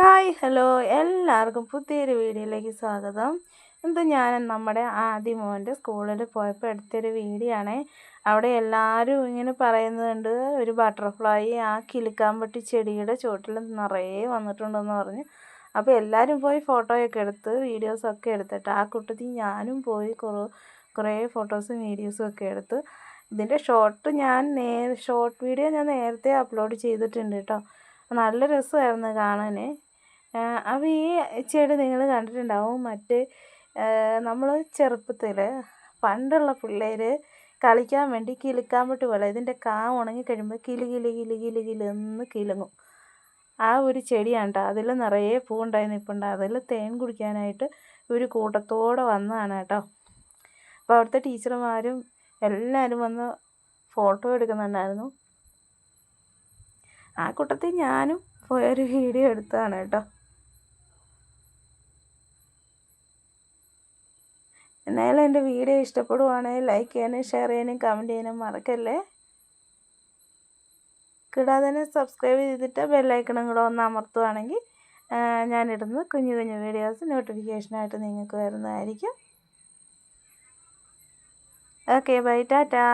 Hi hello എല്ലാവർക്കും പുതിയൊരു വീഡിയോയിലേക്ക് സ്വാഗതം. ഇത് ഞാൻ നമ്മുടെ ആദ്യ മോന്റെ സ്കൂളിൽ പോയപ്പോൾ എടുത്തൊരു വീഡിയോ ആണ് അവിടെ എല്ലാവരും ഇങ്ങനെ പറയുന്നുണ്ട് ഒരു ബട്ടർഫ്ലൈ ആ കിലുക്കാമ്പട്ടി ചെടിയുടെ ചുവട്ടിൽ നിറയെ വന്നിട്ടുണ്ടെന്ന് പറഞ്ഞു. അപ്പോൾ എല്ലാവരും പോയി ഫോട്ടോയൊക്കെ എടുത്ത് വീഡിയോസൊക്കെ എടുത്തിട്ട് ആ കൂട്ടത്തിൽ ഞാനും പോയി കുറേ കുറേ ഫോട്ടോസും വീഡിയോസും ഒക്കെ എടുത്ത്. ഇതിന്റെ ഷോർട്ട് ഞാൻ നേ ഷോർട്ട് വീഡിയോ ഞാൻ നേരത്തെ അപ്ലോഡ് ചെയ്തിട്ടുണ്ട് കേട്ടോ. നല്ല രസമായിരുന്നു കാണാൻ. അപ്പോൾ ഈ ചെടി നിങ്ങൾ കണ്ടിട്ടുണ്ടാവും മറ്റ് നമ്മൾ ചെറുപ്പത്തിൽ പണ്ടുള്ള പിള്ളേർ കളിക്കാൻ വേണ്ടി കിലുക്കാമ്പട്ട് പോലെ ഇതിന്റെ കാ ഉണങ്ങി കഴിയുമ്പോൾ കിലു കിലു കിലു കിലു എന്ന് കിലുങ്ങും. ആ ഒരു ചെടിയാണ് കേട്ടോ അതിൽ നിറയെ പൂവുണ്ടായി നിൽപ്പുണ്ട് അതിൽ തേൻ കുടിക്കാനായിട്ട് ഒരു കൂട്ടത്തോടെ വന്നതാണ് കേട്ടോ അപ്പോൾ അവിടുത്തെ ടീച്ചർമാരും എല്ലാവരും വന്ന് ഫോട്ടോ എടുക്കുന്നുണ്ടായിരുന്നു. ആ കൂട്ടത്തിൽ ഞാനും പോയൊരു വീഡിയോ എടുത്തതാണ് കേട്ടോ എന്നാലും എന്റെ വീഡിയോ ഇഷ്ടപ്പെടുവാണെങ്കിൽ ലൈക്ക് ചെയ്യാനും ഷെയർ ചെയ്യാനും കമന്റ് ചെയ്യാനും മറക്കല്ലേ? കൂടാതെ തന്നെ സബ്സ്ക്രൈബ് ചെയ്തിട്ട് ബെല്ലൈക്കണം കൂടെ ഒന്ന് അമർത്തുവാണെങ്കിൽ ഞാനിടുന്ന കുഞ്ഞു കുഞ്ഞു വീഡിയോസ് നോട്ടിഫിക്കേഷനായിട്ട് നിങ്ങൾക്ക് വരുന്നതായിരിക്കും. Okay bye tata.